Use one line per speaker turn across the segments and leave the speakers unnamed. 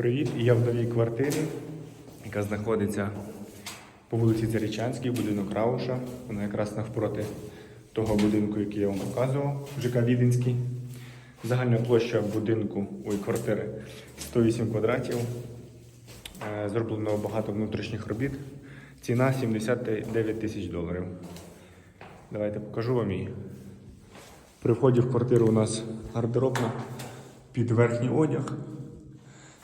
Привіт! Я в новій квартирі, яка знаходиться по вулиці Зарічанській, будинок Рауша. Вона якраз навпроти того будинку, який я вам показував, ЖК Віденський. Загальна площа будинку ой, квартири 108 квадратів. Е, Зроблено багато внутрішніх робіт. Ціна 79 тисяч доларів. Давайте покажу вам її. При вході в квартиру у нас гардеробна під верхній одяг.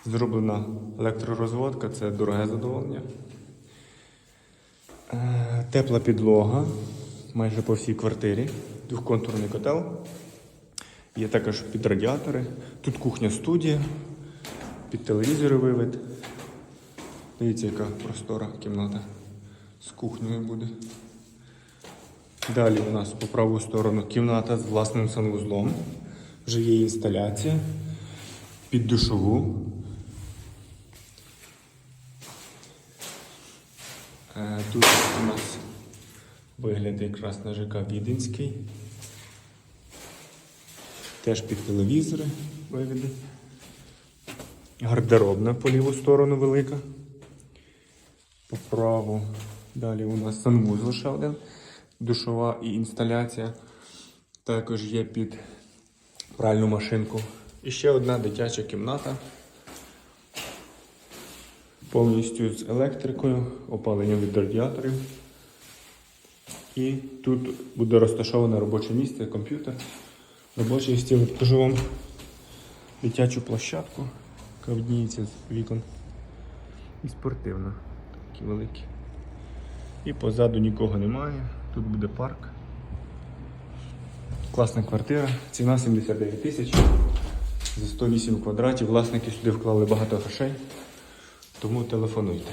Зроблена електророзводка, це дороге задоволення. Е, Тепла підлога майже по всій квартирі. Двохконтурний котел. Є також під радіатори. Тут кухня-студія, під телевізори вивід. Дивіться, яка простора кімната з кухнею буде. Далі у нас по праву сторону кімната з власним санвузлом. Вже є інсталяція під душову. Тут у нас вигляд якраз на ЖК Віденський. Теж під телевізори вивіди. Гардеробна по ліву сторону велика. По праву. Далі у нас санвузол ще один. Душова і інсталяція. Також є під пральну машинку. І ще одна дитяча кімната. Повністю з електрикою, опаленням від радіаторів. І тут буде розташоване робоче місце, комп'ютер. Робочий стіл. Покажу вам дитячу площадку, яка видніється з вікон. І спортивна. Такі великі. І позаду нікого немає. Тут буде парк. Класна квартира. Ціна 79 тисяч за 108 квадратів. Власники сюди вклали багато грошей. Тому телефонуйте.